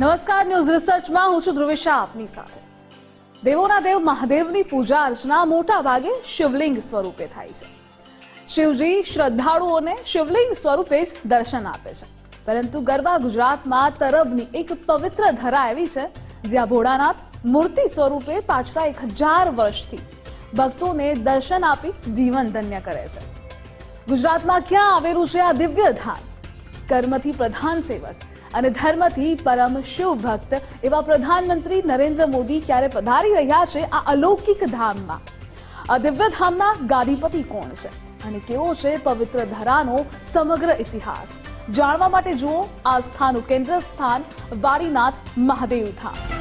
નમસ્કાર, ન્યૂઝ રિસર્ચમાં હું છું ધ્રુવિશા, આપની સાથે. દેવોના દેવ મહાદેવની પૂજા અર્ચના મોટા ભાગે શિવલિંગ સ્વરૂપે થાય છે. શિવજી શ્રદ્ધાળુઓને શિવલિંગ સ્વરૂપે જ દર્શન આપે છે. પરંતુ ગરબા ગુજરાતમાં તરબની એક પવિત્ર ધરા એવી છે, જ્યાં ભોળાનાથ મૂર્તિ સ્વરૂપે પાછલા એક હજાર વર્ષથી ભક્તોને દર્શન આપી જીવન ધન્ય કરે છે. ગુજરાતમાં ક્યાં આવેલું છે આ દિવ્ય ધામ? કર્મથી પ્રધાન સેવક અને ધર્મથી પરમ શિવ ભક્ત એવા પ્રધાનમંત્રી નરેન્દ્ર મોદી ક્યારે પધારી રહ્યા છે આ અલૌકિક ધામમાં. આ દિવ્ય ધામના ગાદીપતિ કોણ છે? અને કેવો છે પવિત્ર ધરાનો સમગ્ર ઇતિહાસ? જાણવા માટે જુઓ આ સ્થાનું કેન્દ્ર સ્થાન વાડીનાથ મહાદેવ ધામ.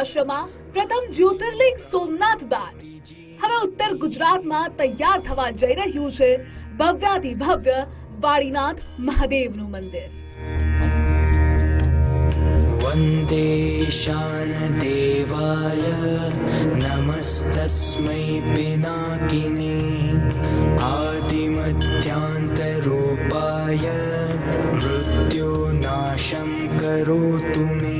સૌરાષ્ટ્રમાં પ્રથમ જ્યોતિર્લિંગ સોમનાથ બાદ. હવે ઉત્તર ગુજરાતમાં તૈયાર થવા જઈ રહ્યું છે ભવ્યાથી ભવ્ય વાડીનાથ મહાદેવનું મંદિર. વંદે શાન દેવાય નમસ્તસ્મૈ પિનાકિની. આદિમધ્યાંત રૂપાય મૃત્યુનાશમ કરો તુમે.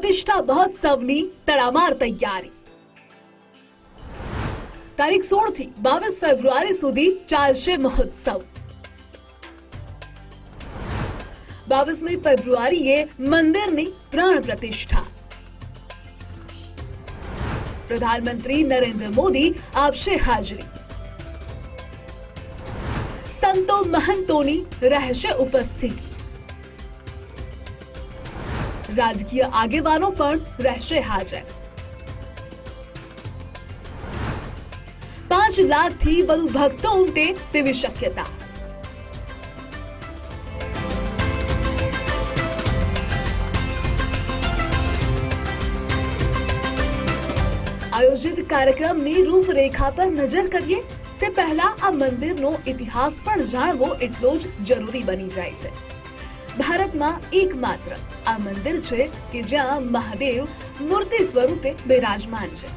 પ્રતિષ્ઠા મહોત્સવની તડામાર તૈયારી તારીખ સોળથી બાવીસ ફેબ્રુઆરી સુધી ચાલશે મહોત્સવ બાવીસમી ફેબ્રુઆરીએ મંદિરની પ્રાણ પ્રતિષ્ઠા પ્રધાનમંત્રી નરેન્દ્ર મોદી આપશે હાજરી સંતો મહંતોની રહેશે ઉપસ્થિતિ રાજકીય આગેવાનો પણ રહેશે હાજર પાંચ લાખથી વધુ ભક્તો ઉમટે તેવી શક્યતા આયોજિત કાર્યક્રમની રૂપરેખા પર નજર કરીએ તે પહેલા આ મંદિરનો ઇતિહાસ પણ જાણવો એટલો જ જરૂરી બની જાય છે ભારતમાં એકમાત્ર આ મંદિર છે કે જ્યાં મહાદેવ મૂર્તિ સ્વરૂપે બિરાજમાન છે.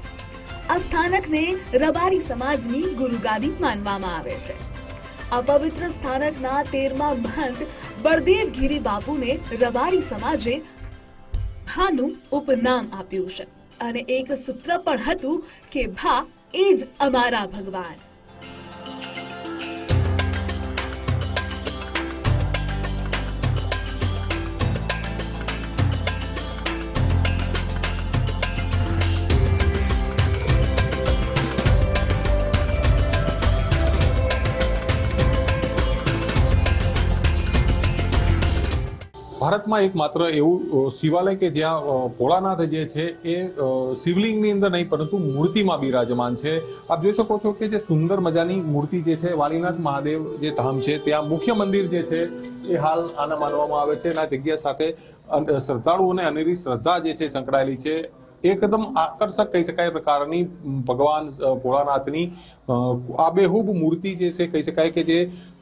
આ સ્થાનકને રબારી સમાજની ગુરુગાદી માનવામાં આવે છે. આ પવિત્ર સ્થાનકના તેરમા મહંત બળદેવગીરી બાપુને રબારી સમાજે ભાનું ઉપનામ આપ્યું છે. અને એક સૂત્ર પણ હતું કે ભા એ જ અમારા ભગવાન. ભારતમાં એક માત્ર એવું શિવાલય કે જ્યાં ભોળાનાથ જે છે એ શિવલિંગની અંદર નહીં, પરંતુ મૂર્તિમાં બિરાજમાન છે. આપ જોઈ શકો છો કે જે સુંદર મજાની મૂર્તિ જે છે, વાલીનાથ મહાદેવ જે ધામ છે, ત્યાં મુખ્ય મંદિર જે છે એ હાલ આના માનવામાં આવે છે આ જગ્યા સાથે શ્રદ્ધાળુઓને અનેરી શ્રદ્ધા જે છે સંકળાયેલી છે. એકદમ આકર્ષક કહી શકાય પ્રકારની ભગવાન ભોળાનાથની આબેહૂબ મૂર્તિ જે છે, કહી શકાય કે જે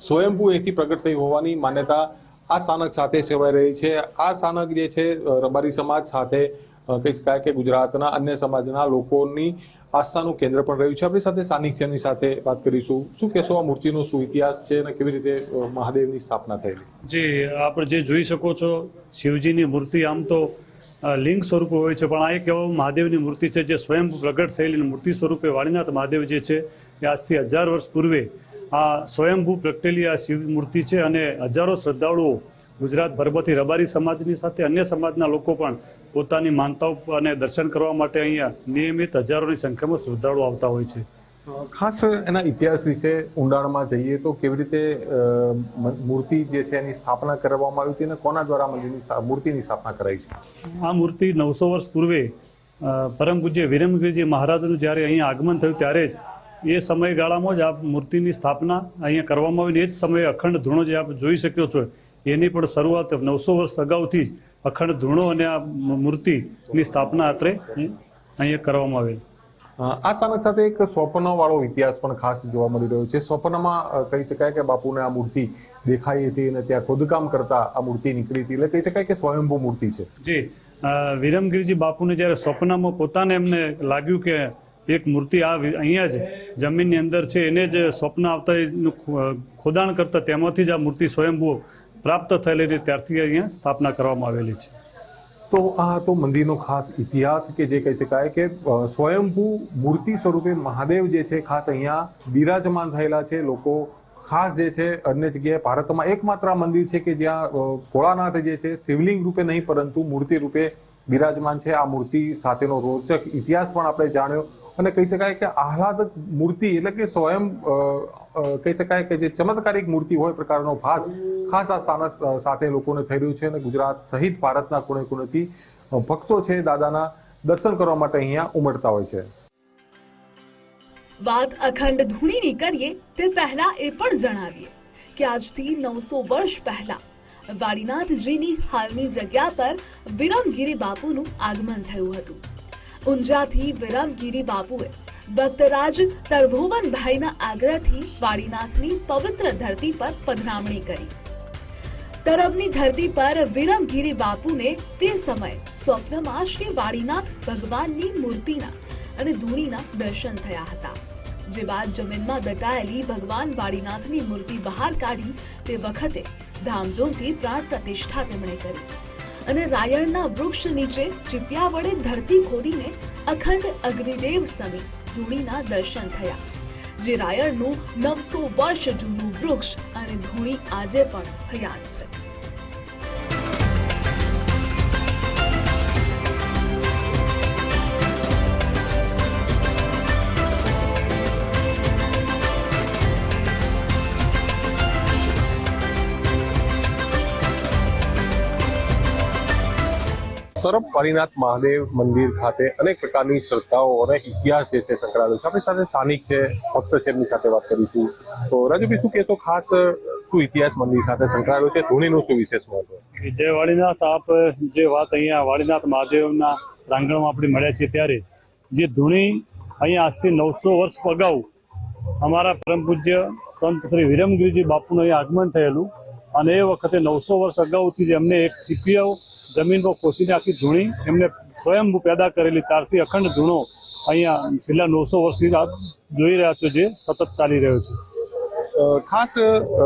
સ્વયંભૂ એથી પ્રગટ થઈ હોવાની માન્યતા આ સ્થાનક સાથે સેવાઈ રહી છે. આ સ્થાનક જે છે રબારી સમાજ સાથે કહી શકાય કે ગુજરાતના અન્ય સમાજના લોકોની આસ્થાનું કેન્દ્ર પણ રહ્યું છે. આપણી સાથે સ્થાનિક સાથે વાત કરીશું. શું કહેશો આ મૂર્તિનો શું ઇતિહાસ છે અને કેવી રીતે મહાદેવની સ્થાપના થયેલી? જી, આપણે જે જોઈ શકો છો, શિવજીની મૂર્તિ આમ તો લિંગ સ્વરૂપે હોય છે, પણ આ એક એવો મહાદેવની મૂર્તિ છે જે સ્વયં પ્રગટ થયેલી મૂર્તિ સ્વરૂપે વાળીનાથ મહાદેવ જે છે, એ આજથી હજાર વર્ષ પૂર્વે આ સ્વયંભૂ પ્રગટેલી આ શિવ મૂર્તિ છે અને હજારો શ્રદ્ધાળુઓ ગુજરાત ભરમાંથી રબારી સમાજની સાથે અન્ય સમાજના લોકો પણ પોતાની માનતાઓ અને દર્શન કરવા માટે અહીંયા નિયમિત હજારોની સંખ્યામાં શ્રદ્ધાળુઓ આવતા હોય છે. ખાસ એના ઇતિહાસ વિશે ઊંડાણમાં જઈએ તો કેવી રીતે મૂર્તિ જે છે એની સ્થાપના કરવામાં આવી હતી અને કોના દ્વારા મંદિરની મૂર્તિની સ્થાપના કરાઈ છે? આ મૂર્તિ નવસો વર્ષ પૂર્વે પરમ પૂજ્ય વિરમગીરજી મહારાજનું જ્યારે અહીંયા આગમન થયું ત્યારે જ એ સમયગાળામાં જ આ મૂર્તિની સ્થાપના અહીંયા કરવામાં આવીને એ જ સમયે અખંડ ધૂણો જે આપ જોઈ શક્યો છો એની પણ શરૂઆત નવસો વર્ષ અગાઉથી જ અખંડ ધૂણો અને આ મૂર્તિની સ્થાપના અત્રે અહીંયા કરવામાં આવેલી. આ સામે સાથે એક સ્વપ્નવાળો ઇતિહાસ પણ ખાસ જોવા મળી રહ્યો છે. સ્વપ્નમાં કહી શકાય કે બાપુને આ મૂર્તિ દેખાઈ હતી અને ત્યાં ખોદકામ કરતા આ મૂર્તિ નીકળી હતી. એટલે કહી શકાય કે સ્વયંભૂ મૂર્તિ છે. જી વિરમગીરીજી બાપુને જ્યારે સ્વપ્નમાં પોતાને એમને લાગ્યું કે એક મૂર્તિ આ અહીંયા જ જમીનની અંદર છે. એને જ સ્વપ્ન આવતા ખોદાણ કરતા તેમાંથી જ આ મૂર્તિ સ્વયંભૂ પ્રાપ્ત થયેલી અને ત્યારથી અહીંયા સ્થાપના કરવામાં આવેલી છે. તો આ હતો મંદિરનો ખાસ ઇતિહાસ કે જે કહી શકાય કે સ્વયંભૂ મૂર્તિ સ્વરૂપે મહાદેવ જે છે, ખાસ અહીંયા બિરાજમાન થયેલા છે. લોકો ખાસ જે છે, અન્ય જગ્યાએ ભારતમાં એકમાત્ર આ મંદિર છે કે જ્યાં ભોળાનાથ જે છે, શિવલિંગ રૂપે નહીં પરંતુ મૂર્તિ રૂપે બિરાજમાન છે. આ મૂર્તિ સાથેનો રોચક ઇતિહાસ પણ આપણે જાણ્યો. અને કહી શકાય કે આહલાદક મૂર્તિ એટલે કે સ્વયં કહી શકાય કે જે ચમત્કારિક મૂર્તિ હોય પ્રકારનો ભાસ ખાસ આ સ્થાનક સાથે લોકોને થઈ રહ્યું છે અને ગુજરાત સહિત ભારતના કોને ખૂણેથી ભક્તો છે દાદાના દર્શન કરવા માટે અહીંયા ઉમટતા હોય છે. વાત અખંડ ધૂણીની કરીએ તે પહેલા એ પણ જણાવીએ કે આજથી નવસો વર્ષ પહેલા વાડીનાથજીની હાલની જગ્યા પર વિરમગીરી બાપુનું આગમન થયું હતું. ઊંઝાથી વિરમગીરી બાપુએ. ભક્તરાજ તરભુવનભાઈના આગ્રહથી વાડીનાથની પવિત્ર ધરતી પર પધરામણી કરી. તરબની ધરતી પર વિરમગીરી બાપુને તે સમયે સ્વપ્નમાં શ્રી વાડીનાથ ભગવાનની મૂર્તિના અને ધૂણીના દર્શન થયા હતા. જે બાદ જમીનમાં દટાયેલી ભગવાન વાડીનાથની મૂર્તિ બહાર કાઢી તે વખતે ધામધૂમથી પ્રાણ પ્રતિષ્ઠા તેમણે કરી. અને રાયણના વૃક્ષ નીચે ચીપિયા વડે ધરતી ખોદીને અખંડ અગ્નિદેવ સમી ધૂણીના દર્શન થયા, જે રાયણનું નવસો વર્ષ જૂનું વૃક્ષ અને ધૂણી આજે પણ હયાત છે. સરબ વારીનાથ મહાદેવ મંદિર ખાતે અનેક પ્રકારની શ્રદ્ધાઓ અને ઇતિહાસ જે છે સંકળાયેલો છે. આપણી સાથે સ્થાનિક છે, ભક્ત છે એમની સાથે વાત કરીશું. તો રાજુભાઈ શું કહેશો ખાસ, શું ઇતિહાસ મંદિર સાથે સંકળાયેલો છે? ધૂણીનું શું વિશેષ મહત્વ? જય વાળીનાથ આપ જે વાત અહીંયા વાળીનાથ મહાદેવના પ્રાંગણમાં આપણે મળ્યા છીએ ત્યારે, જે ધૂણી અહીંયા આજથી નવસો વર્ષ અગાઉ અમારા પરમ પૂજ્ય સંત શ્રી વિરમગીરીજી બાપુનું અહીંયા આગમન થયેલું. અને એ વખતે નવસો વર્ષ અગાઉથી જ એમને એક ચીપિયાઓ જમીન પર ખોસીને આખી ધૂણી એમને સ્વયંભૂ પેદા કરેલી તારથી અખંડ ધૂણો અહીંયા છેલ્લા નવસો વર્ષથી આપ જોઈ રહ્યા છો જે સતત ચાલી રહ્યો છે. ખાસ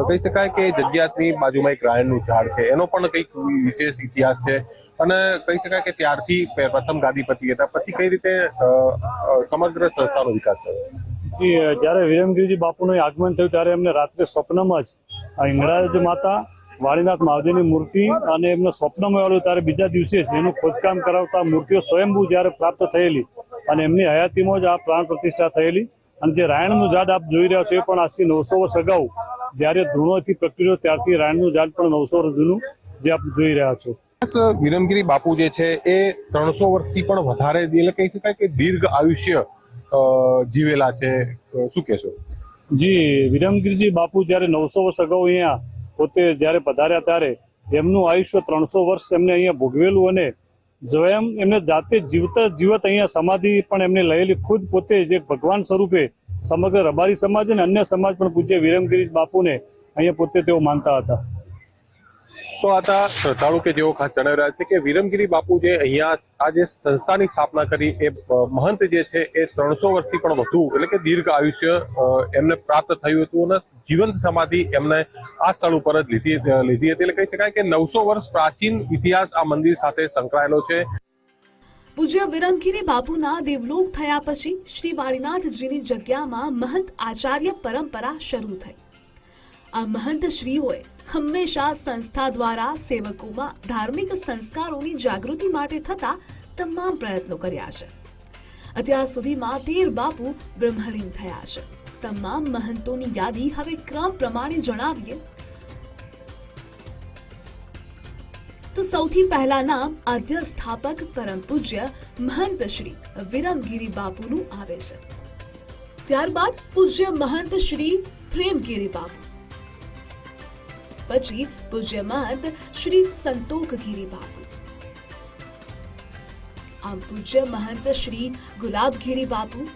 કહી શકાય કે જગ્યાની બાજુમાં એક રાયણનું ઝાડ છે. એનો પણ કંઈક વિશેષ ઇતિહાસ છે. અને કહી શકાય કે ત્યારથી પ્રથમ ગાદીપતિ હતા. પછી કઈ રીતે સમગ્ર સંસ્થાનો વિકાસ થયો? જ્યારે વિરમગીરીજી બાપુનું આગમન થયું ત્યારે એમને રાત્રે સ્વપ્નમાં જ આ હિંગળાજ માતા વાળીનાથ મહાદેવની મૂર્તિ અને એમને સ્વપ્નમાં આવ્યું ત્યારે બીજા દિવસે જ એનું ખોદકામ કરાવતા મૂર્તિઓ સ્વયંભૂ જ્યારે પ્રાપ્ત થયેલી અને એમની હયાતીમાં જ આ પ્રાણ પ્રતિષ્ઠા થયેલી. અને જે રાયણનું ઝાડ આપ જોઈ રહ્યા છો એ પણ આજથી નવસો વર્ષ અગાઉ જ્યારે ધૂણોથી પ્રગટ્યો ત્યારથી રાયણનું ઝાડ પણ નવસો વર્ષ જૂનું જે આપ જોઈ રહ્યા છો. વિરમગીરી બાપુ જે છે એ ત્રણસો વર્ષથી પણ વધારે એટલે કહી શકાય કે દીર્ઘ આયુષ્ય જીવેલા છે. શું કહેશો? જી વિરમગીરજી બાપુ જ્યારે નવસો વર્ષ અગાઉ અહીંયા પોતે જ્યારે પધાર્યા ત્યારે એમનું આયુષ્ય ત્રણસો વર્ષ એમને અહીંયા ભોગવેલું અને સ્વયં એમને જાતે જીવત જીવત અહીંયા સમાધિ પણ એમને લયેલી, ખુદ પોતે જે ભગવાન સ્વરૂપે સમગ્ર રબારી સમાજ અને અન્ય સમાજ પણ પૂજ્ય વિરમગીરી બાપુને અહીંયા પોતે તેઓ માનતા હતા. તો હતા શ્રદ્ધાળુ કે જેઓ ખાસ જણાવી રહ્યા છે કે વિરમગીરી બાપુ જે અહીંયા આ જે સંસ્થાની સ્થાપના કરી એ મહંત જે છે એ ત્રણસો વર્ષથી પણ વધુ, એટલે કે દીર્ઘ આયુષ્ય એમને પ્રાપ્ત થયું હતું અને જીવંત સમાધિ એમને આ સ્થળ ઉપર જ લીધી લીધી હતી. એટલે કહી શકાય કે નવસો વર્ષ પ્રાચીન ઇતિહાસ આ મંદિર સાથે સંકળાયેલો છે. પૂજ્ય વિરમગીરી બાપુના દેવલોક થયા પછી શ્રી વાળીનાથજીની જગ્યામાં મહંત આચાર્ય પરંપરા શરૂ થઈ. આ મહંત શ્રીઓએ હંમેશા સંસ્થા દ્વારા સેવકોમાં ધાર્મિક સંસ્કારોની જાગૃતિ માટે થતા તમામ પ્રયત્નો કર્યા છે. અત્યાર સુધીમાં તેર બાપુ બ્રહ્મલીન થયા છે. તમામ મહંતોની યાદી હવે ક્રમ પ્રમાણે જણાવીએ. તો સૌથી પહેલા નામ આદ્ય સ્થાપક પરમ પૂજ્ય મહંત શ્રી વિરમગીરી બાપુનું આવે છે. ત્યારબાદ પૂજ્ય મહંત શ્રી પ્રેમગીરી બાપુ. પછી પૂજ્ય મહંત શ્રી સંતોકગીરી બાપુ આમ પૂજ્ય મહંત શ્રી ગુલાબગીરી બાપુ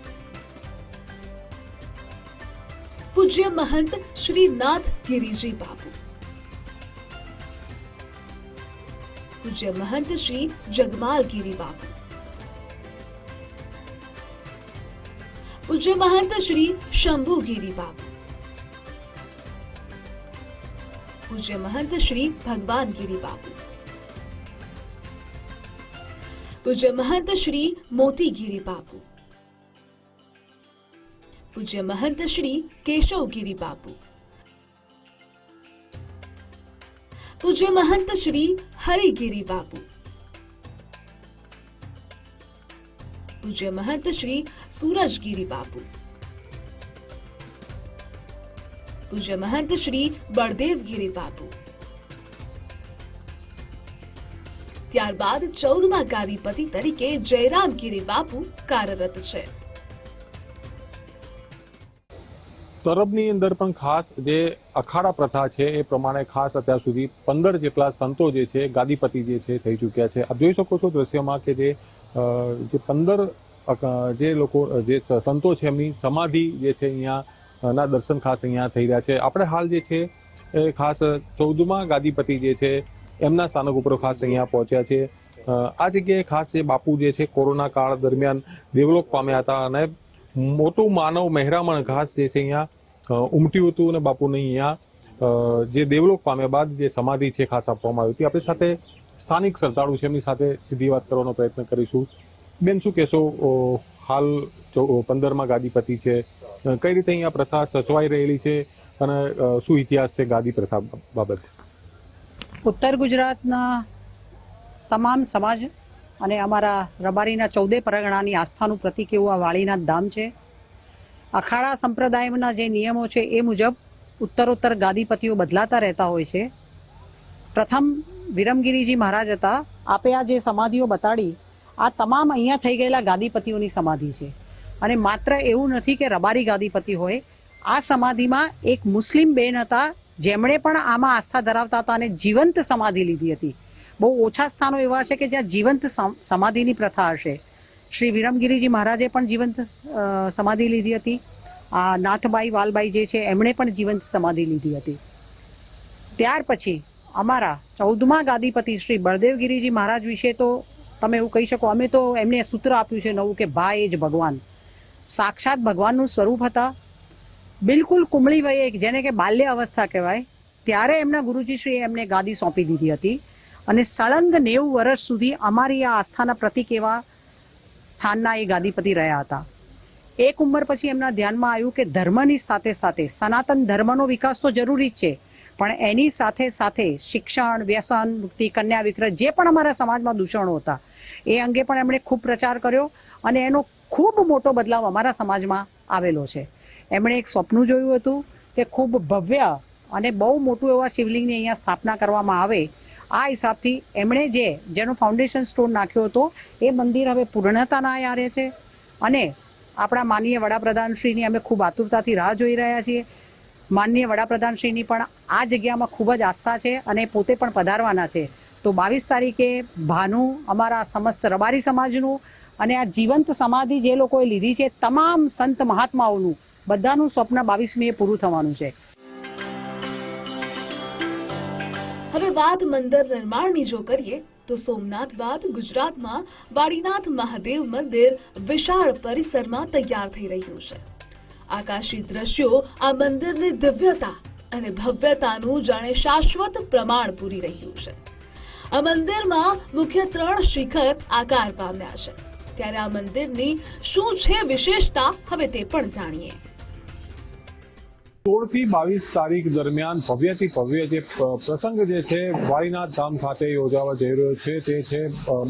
પૂજ્ય મહંત શ્રી નાથ ગિરિજી બાપુ પૂજ્ય મહંત શ્રી જગમાલગીરી બાપુ પૂજ્ય મહંત શ્રી શંભુગીરી બાપુ પૂજ્ય મહંત શ્રી ભગવાનગીરી બાપુ પૂજ્ય મહંત શ્રી મોતીગીરી બાપુ પૂજ્ય મહંત શ્રી કેશવગીરી બાપુ પૂજ્ય મહંત શ્રી હરિગીરી બાપુ પૂજ્ય મહંત શ્રી સૂરજગીરી બાપુ પૂજ્ય મહંત શ્રી બળદેવગીરી બાપુ. ત્યારબાદ ચૌદમા ગાદીપતિ તરીકે જયરામગીરી બાપુ કાર્યરત છે. તરબની અંદર પણ ખાસ જે અખાડા પ્રથા છે એ પ્રમાણે ખાસ અત્યાર સુધી પંદર જેટલા સંતો જે છે, ગાદીપતિ જે છે, થઈ ચૂક્યા છે. આપ જોઈ શકો છો દ્રશ્યમાં કે જે જે પંદર જે લોકો, જે સંતો છે એમની સમાધિ જે છે અહીંયા ના દર્શન ખાસ અહીંયા થઈ રહ્યા છે. આપણે હાલ જે છે, એ ખાસ ચૌદમાં ગાદીપતિ જે છે, એમના સ્થાનક ઉપર ખાસ અહીંયા પહોંચ્યા છે. આ જગ્યાએ ખાસ જે બાપુ જે છે, કોરોના કાળ દરમિયાન દેવલોક પામ્યા હતા અને મોટું માનવ મહેરામણ ઘાસ જે છે અહીંયા ઉમટ્યું હતું અને બાપુને અહીંયા જે દેવલોક પામ્યા બાદ જે સમાધિ છે ખાસ આપવામાં આવી હતી. આપણી સાથે સ્થાનિક શ્રદ્ધાળુ છે, એમની સાથે સીધી વાત કરવાનો પ્રયત્ન કરીશું. બેન, શું કહેશો? હાલ પંદરમાં ગાદીપતિ છે. કઈ રીતે અહીંયા પ્રથા સચવાઈ રહેલી છે અને શું ઇતિહાસ છે ગાદી પ્રથા બાબતે? ઉત્તર ગુજરાતના તમામ સમાજ અને અમારા રબારીના ચૌદે પરગણાની આસ્થાનું પ્રતિક એવું આ વાળીનાથ ધામ છે. અખાડા સંપ્રદાયના જે નિયમો છે એ મુજબ ઉત્તરોત્તર ગાદીપતિઓ બદલાતા રહેતા હોય છે. પ્રથમ વિરમગીરીજી મહારાજ હતા. આપે આ જે સમાધિઓ બતાડી આ તમામ અહીંયા થઈ ગયેલા ગાદીપતિઓની સમાધિ છે. અને માત્ર એવું નથી કે રબારી ગાદીપતિ હોય, આ સમાધિમાં એક મુસ્લિમ બેન હતા, જેમણે પણ આમાં આસ્થા ધરાવતા હતા અને જીવંત સમાધિ લીધી હતી. બહુ ઓછા સ્થાનો એવા છે કે જ્યાં જીવંત સમ- સમાધિની પ્રથા હશે. શ્રી વિરમગીરીજી મહારાજે પણ જીવંત સમાધિ લીધી હતી. આ નાથબાઈ વાલબાઈ જે છે, એમણે પણ જીવંત સમાધિ લીધી હતી. ત્યાર પછી અમારા ચૌદમા ગાદીપતિ શ્રી બળદેવગીરીજી મહારાજ વિશે તો તમે એવું કહી શકો, અમે તો એમને સૂત્ર આપ્યું છે નવું કે ભાઈ જ ભગવાન. સાક્ષાત ભગવાનનું સ્વરૂપ હતા. બિલકુલ કુમળી વયે જેને કે બાલ્ય અવસ્થા કહેવાય, ત્યારે એમના ગુરુજીશ્રીએ એમને ગાદી સોંપી દીધી હતી. અને સળંગ નેવું વર્ષ સુધી અમારી આ આસ્થાના પ્રતિક એવા સ્થાનના એ ગાદીપતિ રહ્યા હતા. એક ઉંમર પછી એમના ધ્યાનમાં આવ્યું કે ધર્મની સાથે સાથે સનાતન ધર્મનો વિકાસ તો જરૂરી જ છે. પણ એની સાથે સાથે શિક્ષણ, વ્યસન, મુક્તિ, કન્યા વિક્રય જે પણ અમારા સમાજમાં દૂષણો હતા, એ અંગે પણ એમણે ખૂબ પ્રચાર કર્યો અને એનો ખૂબ મોટો બદલાવ અમારા સમાજમાં આવેલો છે. એમણે એક સ્વપ્ન જોયું હતું કે ખૂબ ભવ્ય અને બહુ મોટું એવા શિવલિંગની અહીંયા સ્થાપના કરવામાં આવે, આ હિસાબથી એમણે જે, જેનો ફાઉન્ડેશન સ્ટોન નાખ્યો હતો, એ મંદિર હવે પૂર્ણતાના આરે છે અને આપણા માનીય વડાપ્રધાનશ્રીની અમે ખૂબ આતુરતાથી રાહ જોઈ રહ્યા છીએ. માનનીય વડાપ્રધાનશ્રીની પણ આ જગ્યામાં ખૂબ જ આસ્થા છે અને પોતે પણ પધારવાના છે. તો બાવીસ તારીખે ભાનુ અમારા સમસ્ત રબારી સમાજનું અને આ જીવંત સમાધિ જે લોકોએ લીધી છે તમામ સંત મહાત્માઓનું, બધાનું સ્વપ્ન બાવીસમીએ પૂરું થવાનું છે. હવે વાત મંદિર નિર્માણની જો કરીએ, તો સોમનાથ બાદ ગુજરાતમાં વાડીનાથ મહાદેવ મંદિર વિશાળ પરિસરમાં તૈયાર થઈ રહ્યું છે. આકાશી દ્રશ્યો આ મંદિરની દિવ્યતા અને ભવ્યતાનું જાણે શાશ્વત પ્રમાણ પૂરી રહ્યું છે. આ મંદિરમાં મુખ્ય ત્રણ શિખર આકાર પામ્યા છે. ત્યારે આ મંદિરની શું છે વિશેષતા, હવે તે પણ જાણીએ. સોળથી બાવીસ તારીખ દરમિયાન ભવ્યથી ભવ્ય જે પ્રસંગ જે છે વાળીનાથ ધામ ખાતે યોજાવા જઈ રહ્યો છે. તે છે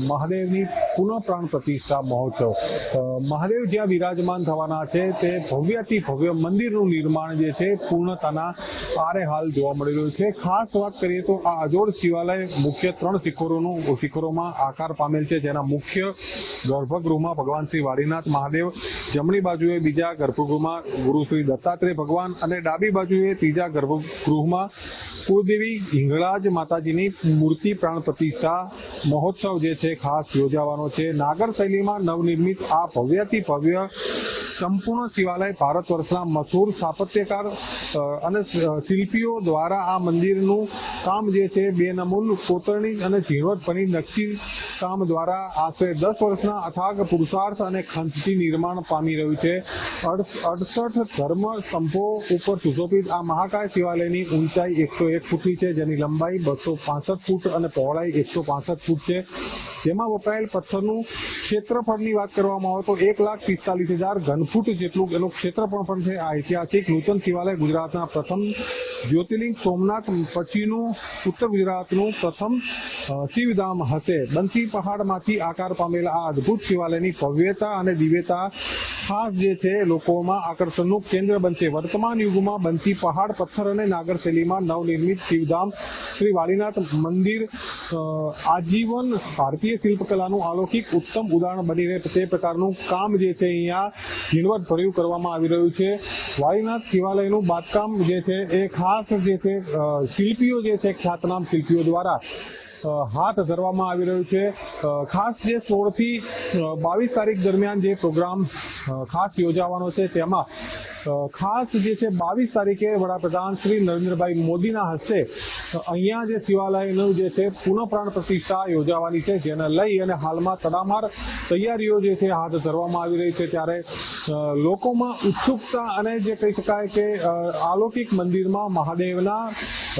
મહાદેવની પુનઃ પ્રાણ પ્રતિષ્ઠા મહોત્સવ. મહાદેવ જ્યાં વિરાજમાન થવાના છે, તે ભવ્યથી ભવ્ય મંદિરનું નિર્માણ જે છે, પૂર્ણતાના આરે હાલ જોવા મળી રહ્યું છે. ખાસ વાત કરીએ તો આ અજોડ શિવાલય મુખ્ય ત્રણ શિખરોનું, શિખરોમાં આકાર પામેલ છે. જેના મુખ્ય ગર્ભગૃહમાં ભગવાન શ્રી વાળીનાથ મહાદેવ, જમણી બાજુએ બીજા ગર્ભગૃહમાં ગુરુ શ્રી દત્તાત્રેય ભગવાન અને ડાબી બાજુએ ત્રીજા ગર્ભગૃહમાં કુળદેવી હિંગળાજ માતાજીની મૂર્તિ પ્રાણ પ્રતિષ્ઠા મહોત્સવ જે છે, ખાસ યોજાવાનો છે. નાગર શૈલીમાં નવનિર્મિત આ ભવ્યથી ભવ્ય સંપૂર્ણ શિવાલય ભારત વર્ષના મશહૂર સ્થાપત્યકાર અને શિલ્પીઓ દ્વારા આ મંદિરનું કામ જે છે, બેનમૂલ, કોતરણી અને ઝીણવટભરી નકશી કામ દ્વારા આશરે દસ વર્ષના અથાગ પુરુષાર્થ અને ખંતથી નિર્માણ પામી રહ્યું છે. અડ- અડસઠ ધર્મ સ્તંભો ઉપર સુશોભિત આ મહાકાય શિવાલયની ઊંચાઈ એકસો એક ફૂટની છે, જેની લંબાઈ બસો પાસઠ ફૂટ અને પહોળાઈ એકસો પાસઠ ફૂટ છે. જેમાં વપરાયેલ પથ્થરનું ક્ષેત્રફળની વાત કરવામાં આવે તો એક લાખ પિસ્તાલીસ હજાર ઘનફૂટ જેટલું એનું ક્ષેત્રફળ પણ છે. આ ઐતિહાસિક નૂતન શિવાલય ગુજરાતના પ્રથમ જ્યોતિર્લિંગ સોમનાથ પછીનું ઉત્તર ગુજરાતનું પ્રથમ શિવધામ હશે. બંસી પહાડમાંથી આકાર પામેલા આ અદ્ભુત શિવાલયની ભવ્યતા અને દિવ્યતા ખાસ જે છે, લોકોમાં આકર્ષણનું કેન્દ્ર બનશે. વર્તમાન યુગમાં બનતી પહાડ, પથ્થર અને નાગર શૈલીમાં નવનિર્મિત શિવધામ, શ્રી વાડીનાથ મંદિર આજીવન ભારતીય શિલ્પકલાનું અલૌકિક ઉત્તમ ઉદાહરણ બની રહે તે પ્રકારનું કામ જે છે, અહીંયા ઝીણવટ ભર્યું કરવામાં આવી રહ્યું છે. વાડીનાથ શિવાલયનું બાંધકામ જે છે, એ ખાસ જે છે શિલ્પીઓ જે છે, ખ્યાતનામ શિલ્પીઓ દ્વારા હાથ ધરવામાં આવી રહ્યું છે. ખાસ જે સોળથી બાવીસ તારીખ દરમિયાન જે પ્રોગ્રામ ખાસ યોજાવાનો છે, તેમાં ખાસ જે છે બાવીસ તારીખે વડાપ્રધાન શ્રી નરેન્દ્રભાઈ મોદીના હસ્તે અહીંયા જે શિવાલયનું જે છે, પુનઃ પ્રાણ પ્રતિષ્ઠા યોજાવાની છે, જેને લઈ અને હાલમાં તડામાર તૈયારીઓ જે છે, હાથ ધરવામાં આવી રહી છે. ત્યારે લોકોમાં ઉત્સુકતા અને જે કહી શકાય કે અલૌકિક મંદિરમાં મહાદેવના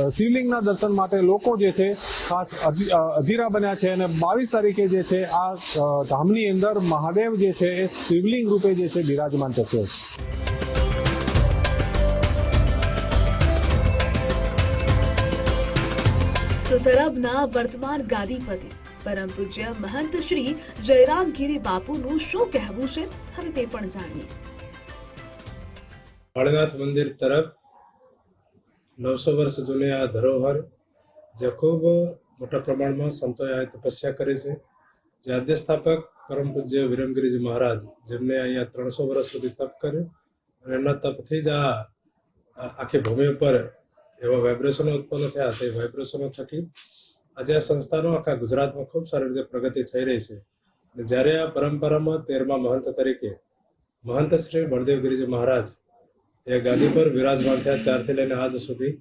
શિવલિંગના દર્શન માટે લોકો જે છે, ખાસ અધિ- અધીરા બન્યા છે અને બાવીસ તારીખે જે છે, આ ધામની અંદર મહાદેવ જે છે, એ શિવલિંગ રૂપે જે છે, બિરાજમાન થશે. તરબના વર્તમાન ગાદીપતિ પરમ પૂજ્ય મહંત શ્રી જયરામગીરી બાપુનું શું કહેવું છે? હવે તે પણ જાણીએ. વાળનાથ મંદિર તરફ નવસો વર્ષ જૂની આ ધરોહર જે ખૂબ મોટા પ્રમાણમાં સંતોએ તપસ્યા કરી છે. જે આદ્ય સ્થાપક પરમ પૂજ્ય વિરમગીરીજી મહારાજ, જેમને અહીંયા ત્રણસો વર્ષ સુધી તપ કર્યું અને એમના તપથી જ આ આખી ભૂમિ ઉપર એવા વાઇબ્રેશનો ઉત્પન્ન થયા તે વાઇબ્રેશનો થકી આજે આ સંસ્થાનો આખા ગુજરાતમાં ખૂબ સારી રીતે પ્રગતિ થઈ રહી છે. અને જ્યારે આ પરંપરામાં તેરમા મહંત તરીકે મહંત શ્રી બળદેવગીરીજી મહારાજ એ ગાદી પર વિરાજમાન થયા ત્યારથી લઈને આજ સુધી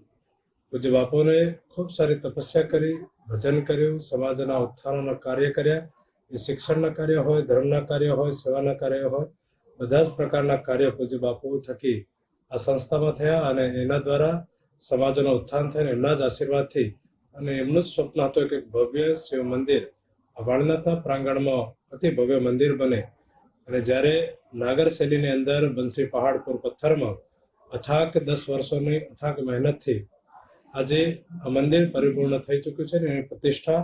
પૂજ્ય બાપુને ખૂબ સારી તપસ્યા કરી, ભજન કર્યું, સમાજના ઉત્થાનોના કાર્ય કર્યા. એ શિક્ષણના કાર્ય હોય, ધર્મના કાર્ય હોય, સેવાના કાર્ય હોય, બધા જ પ્રકારના કાર્ય પૂજ્ય બાપુ થકી આ સંસ્થામાં થયા અને એના દ્વારા સમાજનું ઉત્થાન થઈને એમના જ આશીર્વાદથી અને એમનું જ સ્વપ્ન હતું કે ભવ્ય શિવ મંદિર વાળનાથના પ્રાંગણમાં અતિ ભવ્ય મંદિર બને. અને જ્યારે નાગર શૈલીની અંદર બંસી પહાડપુર પથ્થરમાં અથાક દસ વર્ષોની અથાક મહેનતથી આજે આ મંદિર પરિપૂર્ણ થઈ ચૂક્યું છે અને એની પ્રતિષ્ઠા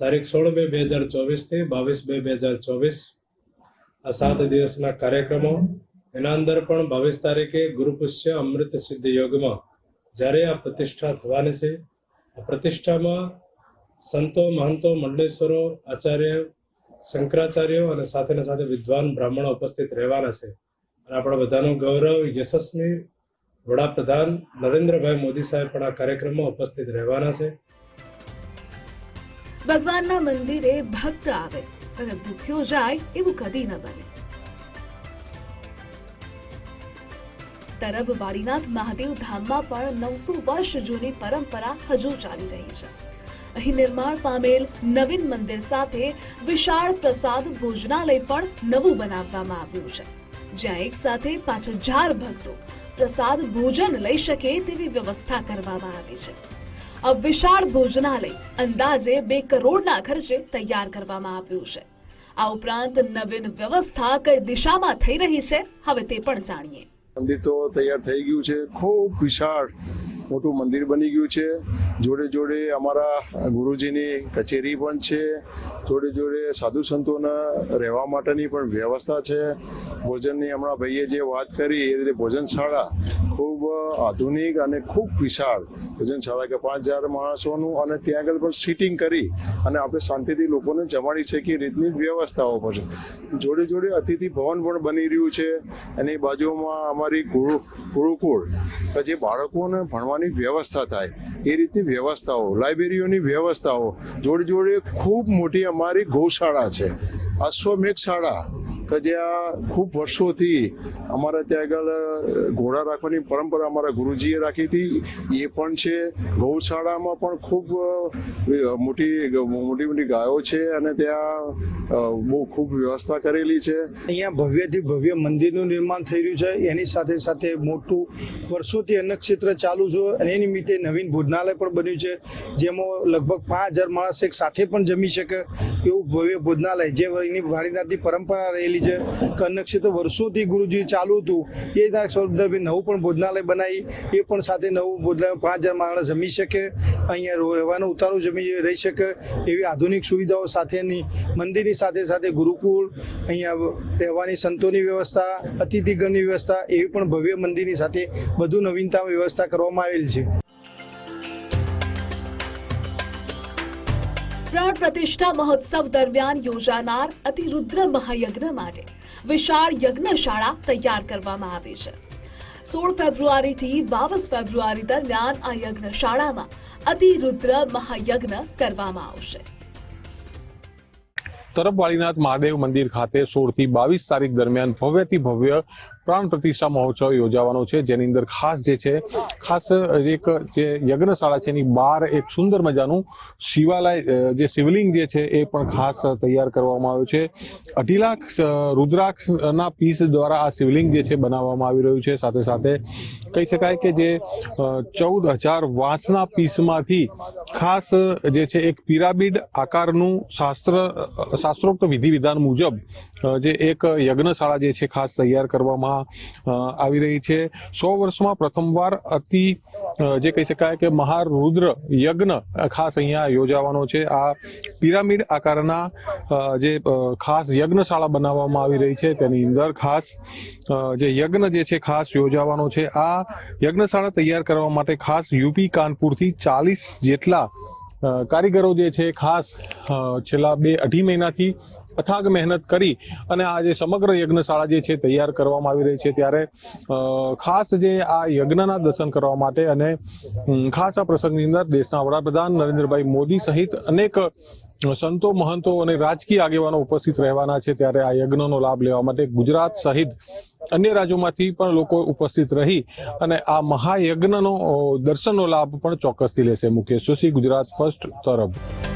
તારીખ સોળ બે બે હજાર ચોવીસથી બાવીસ બે બે હજાર ચોવીસ આ સાત દિવસના કાર્યક્રમો. એના અંદર પણ બાવીસ તારીખે ગુરુપુષ્ય અમૃત સિદ્ધ યોગમાં જ્યારે આ પ્રતિષ્ઠા થવાની છે, આ પ્રતિષ્ઠામાં સંતો, મહંતો, મંડલેશ્વરો, આચાર્ય, શંકરાચાર્યો અને સાથે સાથે વિદ્વાન બ્રાહ્મણો ઉપસ્થિત રહેવાના છે. અને આપણા બધાનું ગૌરવ, યશસ્વી વડાપ્રધાન નરેન્દ્રભાઈ મોદી સાહેબ પણ આ કાર્યક્રમમાં ઉપસ્થિત રહેવાના છે. ભગવાનના મંદિરે ભક્ત આવે અને ભૂખ્યો જાય એવું કદી ન બને. તરબ વાડીનાથ મહાદેવ ધામમાં પણ નવસો વર્ષ જૂની પરંપરા હજુ ચાલી રહી છે. અહીં નિર્માણ પામેલ નવીન મંદિર સાથે વિશાળ પ્રસાદ ભોજનાલય પણ નવું બનાવવામાં આવ્યું છે. જ્યાં એક સાથે પાંચ હજાર ભક્તો પ્રસાદ ભોજન લઈ શકે તેવી વ્યવસ્થા કરવામાં આવી છે. આ વિશાળ ભોજનાલય અંદાજે બે કરોડના ખર્ચે તૈયાર કરવામાં આવ્યું છે. આ ઉપરાંત નવીન વ્યવસ્થા કઈ દિશામાં થઈ રહી છે, હવે તે પણ જાણીએ. મંદિર તો તૈયાર થઈ ગયું છે. ખૂબ વિશાળ મોટું મંદિર બની ગયું છે. જોડે જોડે અમારા ગુરુજીની કચેરી પણ છે. જોડે જોડે સાધુ સંતોના રહેવા માટેની પણ વ્યવસ્થા છે. ભોજનની હમણાં ભાઈએ જે વાત કરી, એ રીતે ભોજનશાળા ખૂબ આધુનિક અને ખૂબ વિશાળ. ભોજનશાળા કે પાંચ હજાર માણસોનું અને ત્યાં આગળ પણ સીટિંગ કરી અને આપણે શાંતિથી લોકોને જમાડી શકીએ રીતની વ્યવસ્થાઓ છે. જોડે જોડે અતિથિ ભવન પણ બની રહ્યું છે. એની બાજુમાં અમારી ગુરુ, ગુરુકુળ. જે બાળકોને ભણવાની વ્યવસ્થા થાય. એ રીતની વ્યવસ્થાઓ, લાઇબ્રેરીઓની વ્યવસ્થાઓ. જોડે જોડે ખૂબ મોટી અમારી ગૌશાળા છે. અશ્વમેઘ શાળા. કે જ્યાં ખૂબ વર્ષોથી અમારે ત્યાં આગળ ઘોડા રાખવાની પરંપરા અમારા ગુરુજીએ રાખી હતી. એ પણ છે. ગૌશાળામાં પણ ખૂબ મોટી મોટી મોટી ગાયો છે અને ત્યાં બહુ ખૂબ વ્યવસ્થા કરેલી છે. અહીંયા ભવ્યથી ભવ્ય મંદિરનું નિર્માણ થઈ રહ્યું છે. એની સાથે સાથે મોટું વર્ષોથી અન્નક્ષેત્ર ચાલુ છે અને એ નિમિત્તે નવીન ભોજનાલય પણ બન્યું છે. જેમાં લગભગ પાંચ હજાર માણસ એક સાથે પણ જમી શકે એવું ભવ્ય ભોજનાલય જે એની વાળીનાથની પરંપરા રહેલી છે. કે અન્નક્ષેત્ર વર્ષોથી ગુરુજી ચાલુ હતું. એ રીતના સ્વરૂપે નવું પણ ભોજનાલય બનાવી. એ પણ સાથે નવું ભોજનાલય પાંચ હજાર માણસ જમી શકે. અહીંયા રહેવાનું ઉતારું જમી રહી શકે. એવી આધુનિક સુવિધાઓ સાથેની, મંદિરની સાથે સાથે ગુરુકુળ, અહીંયા રહેવાની સંતોની વ્યવસ્થા, અતિથિગણની વ્યવસ્થા, એવી પણ ભવ્ય મંદિરની સાથે બધું નવીનતા વ્યવસ્થા કરવામાં આવેલ છે. પ્રાણ પ્રતિષ્ઠા મહોત્સવ દરમિયાન યોજાનાર અતિરુદ્ર મહાયજ્ઞ માટે વિશાળ યજ્ઞશાળા તૈયાર કરવામાં આવી છે. સોળ ફેબ્રુઆરીથી બાવીસ ફેબ્રુઆરી દરમિયાન આ યજ્ઞશાળામાં અતિરુદ્ર મહાયજ્ઞ કરવામાં આવશે. તરફવાળીનાથ મહાદેવ મંદિર ખાતે સોળથી બાવીસ તારીખ દરમિયાન ભવ્યથી ભવ્ય પ્રાણ પ્રતિષ્ઠા મહોત્સવ યોજાવાનો છે, જેની અંદર ખાસ જે છે, ખાસ એક જે યજ્ઞશાળા છે, એની બહાર એક સુંદર મજાનું શિવાલય જે શિવલિંગ જે છે, એ પણ ખાસ તૈયાર કરવામાં આવ્યું છે. અઢી લાખ રુદ્રાક્ષના પીસ દ્વારા આ શિવલિંગ જે છે બનાવવામાં આવી રહ્યું છે. સાથે સાથે કહી શકાય કે જે ચૌદ હજાર વાંસના પીસમાંથી ખાસ જે છે, એક પિરામિડ આકારનું શાસ્ત્ર શાસ્ત્રોક્ત વિધિ વિધાન મુજબ જે એક યજ્ઞશાળા જે છે, ખાસ તૈયાર કરવામાં આવી રહી છે. સો વર્ષમાં પ્રથમવાર અતિ જે કહી શકાય કે મહારુદ્ર યજ્ઞ ખાસ અહીંયા યોજાવાનો છે. આ પિરામિડ આકારના જે ખાસ યજ્ઞશાળા બનાવવામાં આવી રહી છે. તેની અંદર ખાસ જે યજ્ઞ જે છે ખાસ યોજાવાનો છે. આ યજ્ઞશાળા તૈયાર કરવા માટે ખાસ યુપી કાનપુરથી ચાલીસ જેટલા કારીગરો જે છે, ખાસ છેલ્લા બે અઢી મહિનાથી અથાગ મહેનત કરી અને આ જે સમગ્ર યજ્ઞશાળા જે છે, તૈયાર કરવામાં આવી રહી છે ત્યારે ખાસ જે આ યજ્ઞના દર્શન કરવા માટે અને ખાસ આ પ્રસંગની અંદર દેશના વડાપ્રધાન નરેન્દ્રભાઈ મોદી સહિત અનેક સંતો, મહંતો અને રાજકીય આગેવાનો ઉપસ્થિત રહેવાના છે ત્યારે આ યજ્ઞનો લાભ લેવા માટે ગુજરાત સહિત અન્ય રાજ્યોમાંથી પણ લોકો ઉપસ્થિત રહી અને આ મહાયજ્ઞનો દર્શનનો લાભ પણ ચોક્કસથી લેશે. મુકેશ જોશી, ગુજરાત ફર્સ્ટ તરફ.